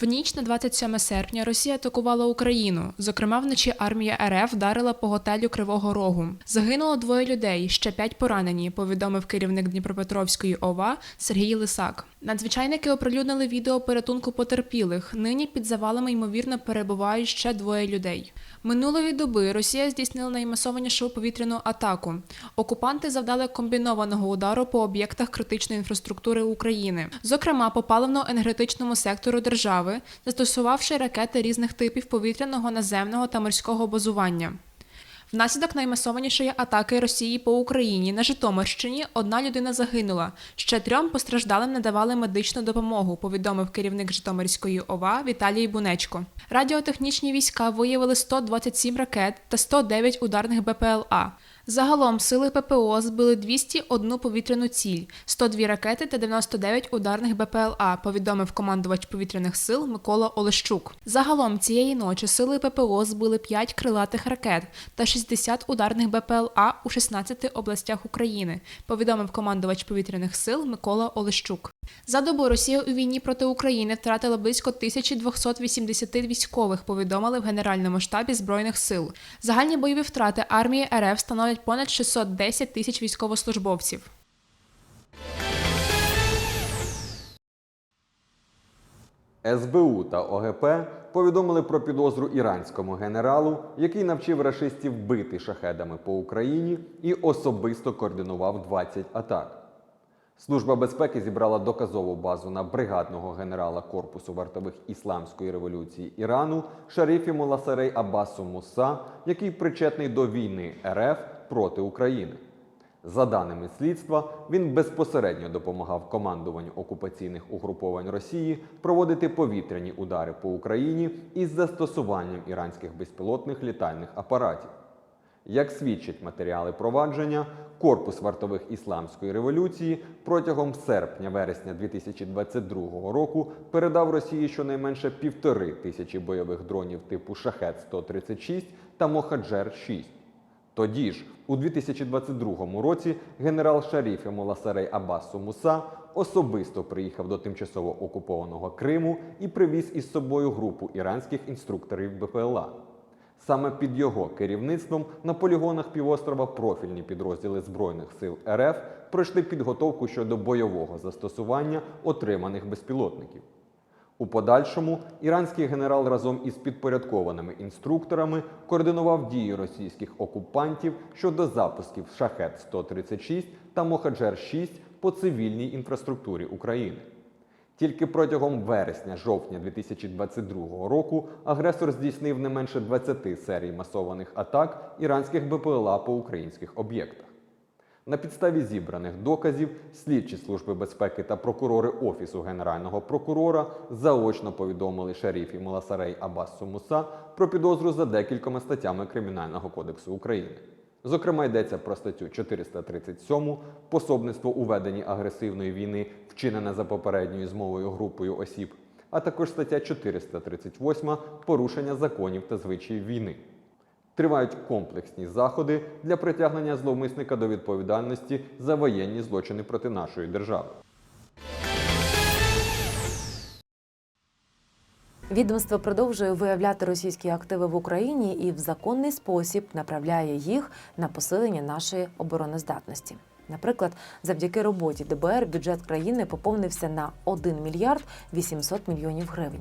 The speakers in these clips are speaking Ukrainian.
В ніч на 27 серпня Росія атакувала Україну. Зокрема, вночі армія РФ вдарила по готелю Кривого Рогу. Загинуло двоє людей, ще п'ять поранені. Повідомив керівник Дніпропетровської ОВА Сергій Лисак. Надзвичайники оприлюднили відео порятунку потерпілих. Нині під завалами ймовірно перебувають ще двоє людей. Минулої доби Росія здійснила наймасованішу повітряну атаку. Окупанти завдали комбінованого удару по об'єктах критичної інфраструктури України, зокрема по паливно-енергетичному сектору держави, застосувавши ракети різних типів повітряного, наземного та морського базування. Внаслідок наймасованішої атаки Росії по Україні на Житомирщині одна людина загинула. Ще трьом постраждалим надавали медичну допомогу, повідомив керівник Житомирської ОВА Віталій Бунечко. Радіотехнічні війська виявили 127 ракет та 109 ударних БПЛА. Загалом сили ППО збили 201 повітряну ціль, 102 ракети та 99 ударних БПЛА, повідомив командувач повітряних сил Микола Олещук. Загалом цієї ночі сили ППО збили 5 крилатих ракет та 60 ударних БПЛА у 16 областях України, повідомив командувач повітряних сил Микола Олещук. За добу Росія у війні проти України втратила близько 1280 військових, повідомили в Генеральному штабі Збройних сил. Загальні бойові втрати армії РФ становлять понад 610 тисяч військовослужбовців. СБУ та ОГП повідомили про підозру іранському генералу, який навчив рашистів бити шахедами по Україні і особисто координував 20 атак. Служба безпеки зібрала доказову базу на бригадного генерала корпусу вартових ісламської революції Ірану Шарифі Муласарей Аббасу Муса, який причетний до війни РФ проти України. За даними слідства, він безпосередньо допомагав командуванню окупаційних угруповань Росії проводити повітряні удари по Україні із застосуванням іранських безпілотних літальних апаратів. Як свідчать матеріали провадження, корпус вартових ісламської революції протягом серпня-вересня 2022 року передав Росії щонайменше півтори тисячі бойових дронів типу Шахет 136 та Мохаджер 6. Тоді ж, у 2022 році, генерал Шаріф Моласарей Аббасу Муса особисто приїхав до тимчасово окупованого Криму і привіз із собою групу іранських інструкторів БПЛА. Саме під його керівництвом на полігонах півострова профільні підрозділи Збройних сил РФ пройшли підготовку щодо бойового застосування отриманих безпілотників. У подальшому іранський генерал разом із підпорядкованими інструкторами координував дії російських окупантів щодо запусків шахет 136 та Мохаджер 6 по цивільній інфраструктурі України. Тільки протягом вересня-жовтня 2022 року агресор здійснив не менше 20 серій масованих атак іранських БПЛА по українських об'єктах. На підставі зібраних доказів слідчі служби безпеки та прокурори Офісу Генерального прокурора заочно повідомили шерифі Маласарей Абасу Муса про підозру за декількома статтями Кримінального кодексу України. Зокрема, йдеться про статтю 437 пособництво у веденні агресивної війни, вчинене за попередньою змовою групою осіб, а також стаття 438 порушення законів та звичаїв війни. Тривають комплексні заходи для притягнення зловмисника до відповідальності за воєнні злочини проти нашої держави. Відомство продовжує виявляти російські активи в Україні і в законний спосіб направляє їх на посилення нашої обороноздатності. Наприклад, завдяки роботі ДБР бюджет країни поповнився на 1 мільярд 800 мільйонів гривень.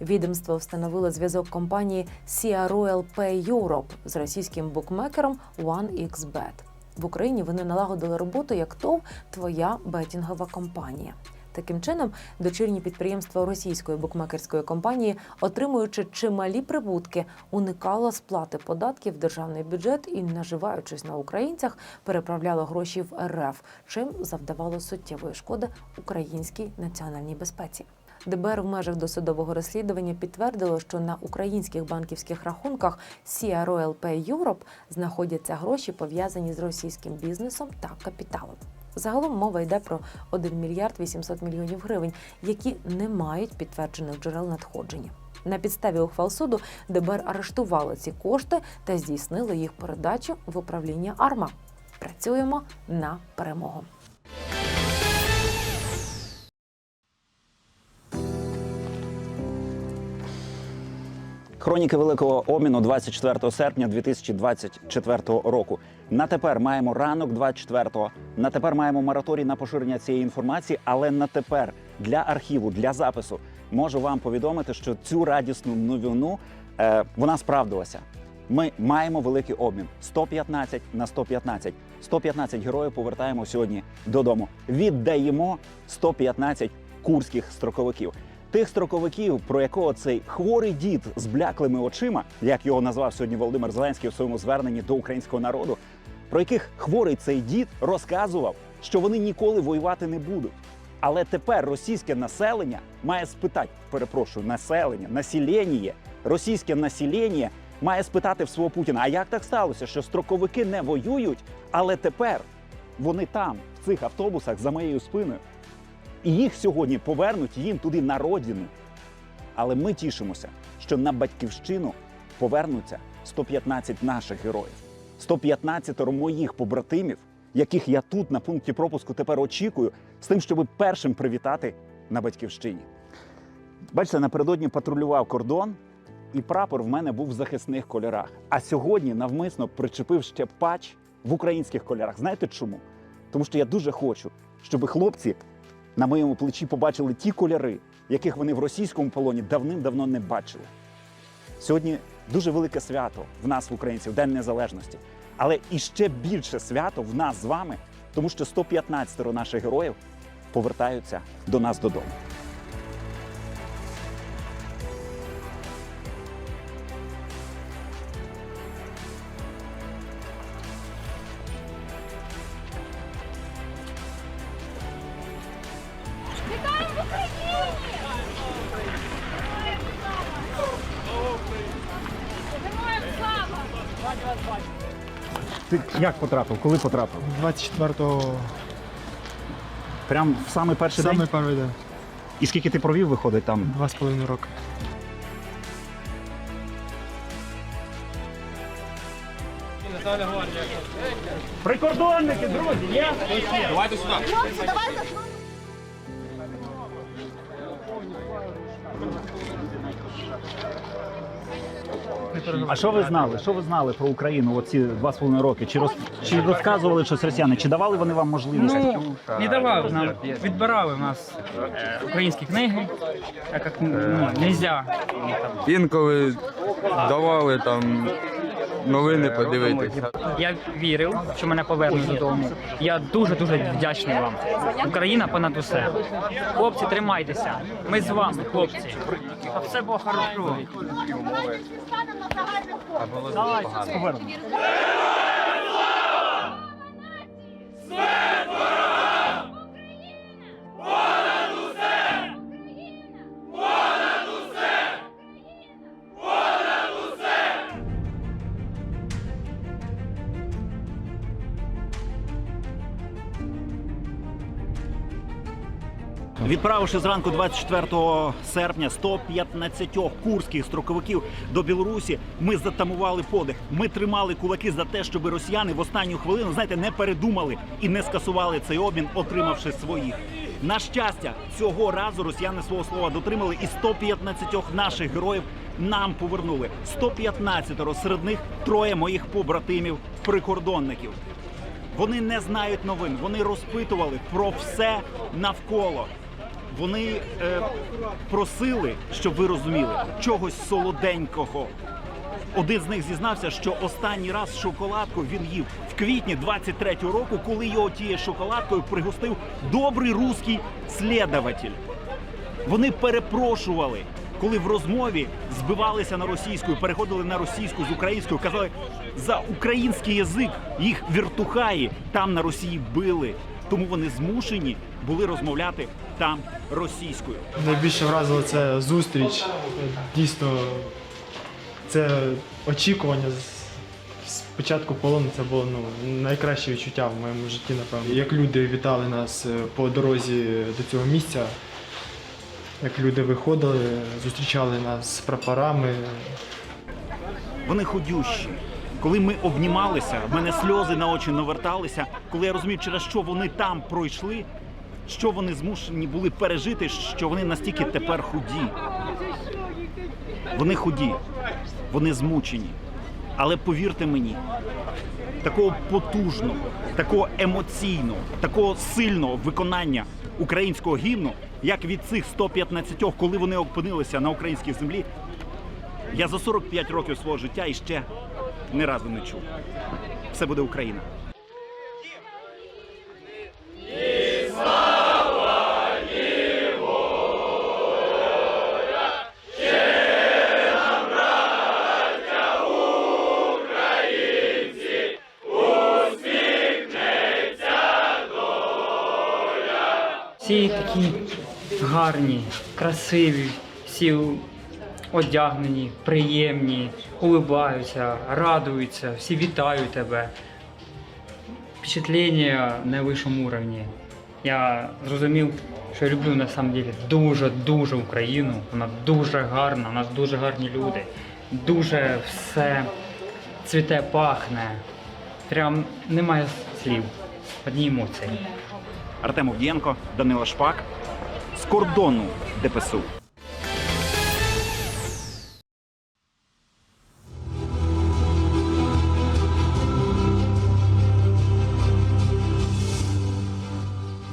Відомство встановило зв'язок компанії Sia Royal Pay Europe з російським букмекером OneXBet. В Україні вони налагодили роботу як ТОВ Твоя бетінгова компанія. Таким чином, дочірні підприємства російської букмекерської компанії, отримуючи чималі прибутки, уникало сплати податків в державний бюджет і, наживаючись на українцях, переправляло гроші в РФ, чим завдавало суттєвої шкоди українській національній безпеці. ДБР в межах досудового розслідування підтвердило, що на українських банківських рахунках Pay Europe знаходяться гроші, пов'язані з російським бізнесом та капіталом. Загалом мова йде про 1 мільярд 800 мільйонів гривень, які не мають підтверджених джерел надходження. На підставі ухвал суду ДБР арештувало ці кошти та здійснило їх передачу в управління АРМА. Працюємо на перемогу. Хроніки великого обміну 24 серпня 2024 року. На тепер маємо ранок 24-го. На тепер маємо мораторій на поширення цієї інформації, але на тепер для архіву, для запису можу вам повідомити, що цю радісну новину е, вона справдилася. Ми маємо великий обмін 115 на 115. 115 героїв повертаємо сьогодні додому. Віддаємо 115 курських строковиків. Тих строковиків, про якого цей хворий дід з бляклими очима, як його назвав сьогодні Володимир Зеленський у своєму зверненні до українського народу, про яких хворий цей дід розказував, що вони ніколи воювати не будуть. Але тепер російське населення має спитати, перепрошую, населення, населення, російське населення має спитати в свого Путіна, а як так сталося, що строковики не воюють, але тепер вони там, в цих автобусах за моєю спиною. І їх сьогодні повернуть їм туди на родину. Але ми тішимося, що на батьківщину повернуться 115 наших героїв, 115 моїх побратимів, яких я тут на пункті пропуску тепер очікую, з тим, щоб першим привітати на батьківщині. Бачите, напередодні патрулював кордон, і прапор в мене був в захисних кольорах. А сьогодні навмисно причепив ще патч в українських кольорах. Знаєте чому? Тому що я дуже хочу, щоб хлопці на моєму плечі побачили ті кольори, яких вони в російському полоні давним-давно не бачили. Сьогодні дуже велике свято в нас, в українців, День Незалежності. Але іще більше свято в нас з вами, тому що 115 наших героїв повертаються до нас додому. Як потрапив? Коли потрапив? 24-го Прям в самий перший саме день. перший день. І скільки ти провів, виходить там? Два з половиною роки. Прикордонники, друзі, є? А що ви знали? Що ви знали про Україну оці два з половиною роки? Чи, роз... чи розказували щось росіяни? Чи давали вони вам можливість? Ну, не давали нам, відбирали у нас е, українські книги, так як ну, нельзя. Інколи давали там новини подивитися. Я вірив, що мене повернуть додому. Я дуже-дуже вдячний вам. Україна понад усе. Хлопці, тримайтеся. Ми з вами, хлопці. А все було хорошо. Повернемо. Відправивши зранку 24 серпня 115 курських строковиків до Білорусі, ми затамували подих. Ми тримали кулаки за те, щоб росіяни в останню хвилину, знаєте, не передумали і не скасували цей обмін, отримавши своїх. На щастя, цього разу росіяни свого слова дотримали і 115 наших героїв нам повернули. 115 серед них троє моїх побратимів прикордонників. Вони не знають новин, вони розпитували про все навколо. Вони е, просили, щоб ви розуміли, чогось солоденького. Один з них зізнався, що останній раз шоколадку він їв в квітні 23-го року, коли його тією шоколадкою пригостив добрий руський слідователь. Вони перепрошували, коли в розмові збивалися на російську, переходили на російську з українською, казали за український язик їх віртухаї там на Росії били. Тому вони змушені були розмовляти там російською. Найбільше вразило це зустріч. Дійсно, це очікування з- з початку полону це було ну, найкраще відчуття в моєму житті, напевно. Як люди вітали нас е, по дорозі до цього місця, як люди виходили, зустрічали нас з прапорами. Вони худющі. Коли ми обнімалися, в мене сльози на очі наверталися, коли я розумів, через що вони там пройшли, що вони змушені були пережити, що вони настільки тепер худі. Вони худі, вони змучені. Але повірте мені, такого потужного, такого емоційного, такого сильного виконання українського гімну, як від цих 115, коли вони опинилися на українській землі, я за 45 років свого життя іще ні разу не чув. Все буде Україна. Всі такі гарні, красиві, всі одягнені, приємні, улибаються, радуються, всі вітають тебе. Впечатлення на вищому рівні. Я зрозумів, що люблю на самом деле дуже-дуже Україну. Вона дуже гарна, у нас дуже гарні люди. Дуже все цвіте, пахне. Прям немає слів. Одні емоції. Артем Овдієнко, Данила Шпак з кордону ДПСУ.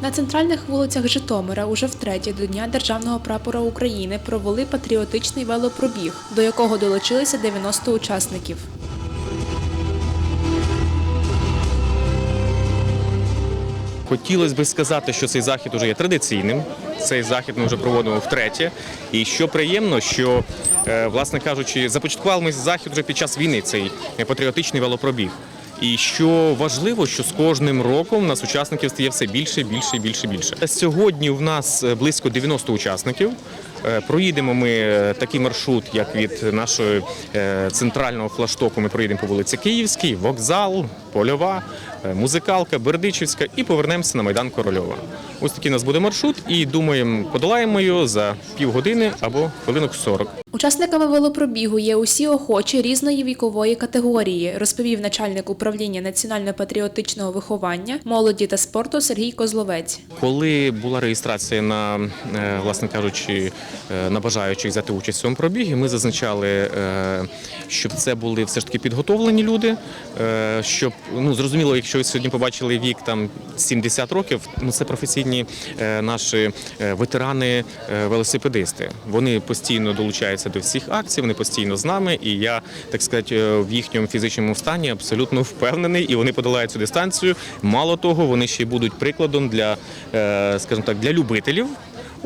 На центральних вулицях Житомира уже втретє до Дня Державного прапора України провели патріотичний велопробіг, до якого долучилися 90 учасників. Хотілося б сказати, що цей захід уже є традиційним. Цей захід ми вже проводимо втретє. І що приємно, що, е, власне кажучи, започаткували ми захід вже під час війни, цей патріотичний велопробіг. І що важливо, що з кожним роком у нас учасників стає все більше, більше, більше, більше. Сьогодні в нас е, близько 90 учасників. Е, Проїдемо ми такий маршрут, як від нашого центрального флаштоку. Ми проїдемо по вулиці Київській, вокзал, польова, музикалка, Бердичівська і повернемося на майдан Корольова. Ось такий у нас буде маршрут, і думаємо, подолаємо його за півгодини або хвилинок 40. Учасниками велопробігу є усі охочі різної вікової категорії, розповів начальник управління національно-патріотичного виховання, молоді та спорту Сергій Козловець. Коли була реєстрація на, е, власне кажучи, е, на бажаючих взяти участь в цьому пробігі, ми зазначали, е, щоб це були все ж таки підготовлені люди. Щоб ну зрозуміло, якщо сьогодні побачили вік там 70 років, ну це професійні наші ветерани, велосипедисти. Вони постійно долучаються до всіх акцій, вони постійно з нами, і я так сказати, е, в їхньому фізичному стані абсолютно впевнений, і вони подолають цю дистанцію. Мало того, вони ще будуть прикладом для, е, скажімо так, для любителів.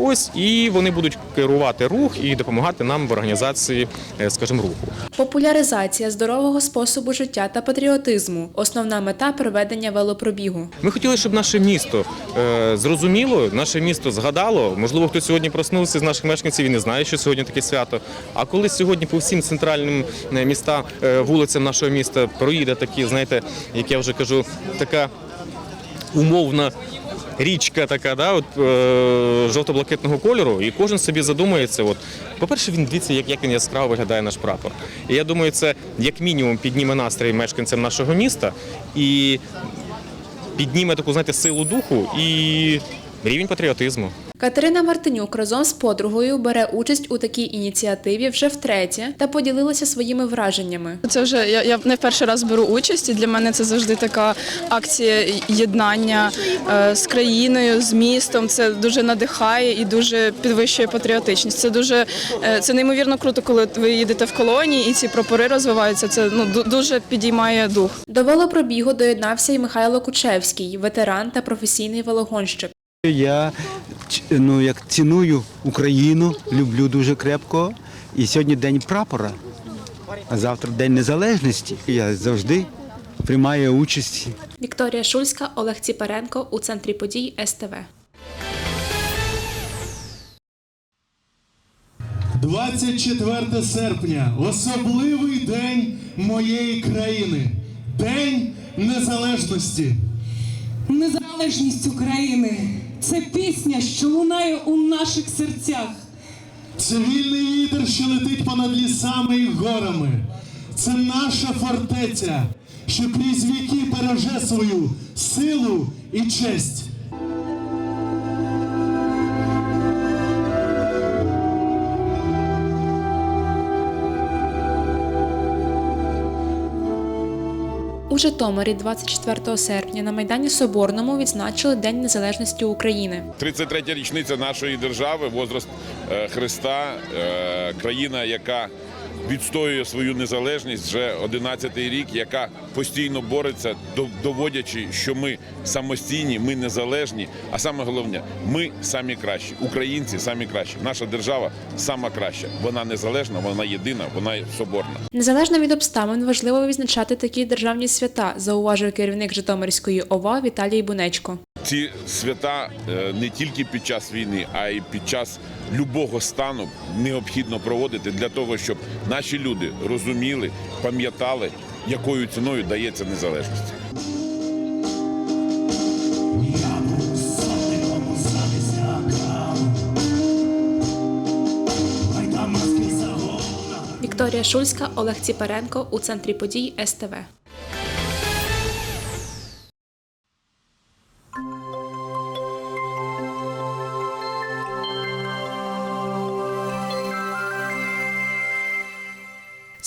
Ось і вони будуть керувати рух і допомагати нам в організації, е, скажімо, руху. Популяризація здорового способу життя та патріотизму основна мета проведення велопробігу. Ми хотіли, щоб наше місто е, зрозуміло, наше місто згадало. Можливо, хтось сьогодні проснувся з наших мешканців і не знає, що сьогодні таке свято. А коли сьогодні по всім центральним е, міста, е, вулицям нашого міста проїде такі, знаєте, як я вже кажу, така умовна. Річка така, да, от, е, жовто-блакитного кольору, і кожен собі задумається. От, по-перше, він дивиться, як, як він яскраво виглядає наш прапор. І я думаю, це як мінімум підніме настрій мешканцям нашого міста і підніме таку, знаєте, силу духу і рівень патріотизму. Катерина Мартинюк разом з подругою бере участь у такій ініціативі вже втретє та поділилася своїми враженнями. Це вже я, я не в перший раз беру участь, і для мене це завжди така акція єднання е, з країною, з містом. Це дуже надихає і дуже підвищує патріотичність. Це дуже е, це неймовірно круто, коли ви їдете в колонії і ці прапори розвиваються. Це ну дуже підіймає дух. До велопробігу доєднався і Михайло Кучевський, ветеран та професійний велогонщик. Я ну, як ціную Україну, люблю дуже крепко. І сьогодні день прапора, а завтра День Незалежності. Я завжди приймаю участь Вікторія Шульська, Олег Ціпаренко у центрі подій СТВ. 24 серпня особливий день моєї країни, День Незалежності. Незалежність України це пісня, що лунає у наших серцях. Це вільний вітер, що летить понад лісами і горами. Це наша фортеця, що крізь віки береже свою силу і честь. У Житомирі 24 серпня на Майдані Соборному відзначили День Незалежності України. 33-я річниця нашої держави, возраст е, Христа, е, країна, яка відстоює свою незалежність вже 11-й рік, яка постійно бореться, до- доводячи, що ми самостійні, ми незалежні. А саме головне, ми самі кращі. Українці самі кращі. Наша держава сама краща. Вона незалежна, вона єдина, вона соборна. Незалежно від обставин важливо відзначати такі державні свята, зауважує керівник Житомирської ОВА Віталій Бунечко. Ці свята е, не тільки під час війни, а й під час любого стану необхідно проводити для того, щоб наші люди розуміли, пам'ятали, якою ціною дається незалежність. Вікторія Шульська, Олег Ціпаренко у центрі подій СТВ.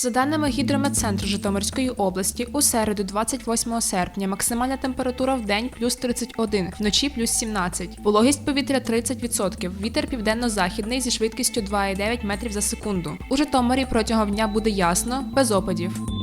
За даними гідрометцентру Житомирської області, у середу, 28 серпня, максимальна температура в день плюс 31, вночі плюс 17. Вологість повітря 30%. Вітер південно-західний зі швидкістю 2,9 метрів за секунду. У Житомирі протягом дня буде ясно, без опадів.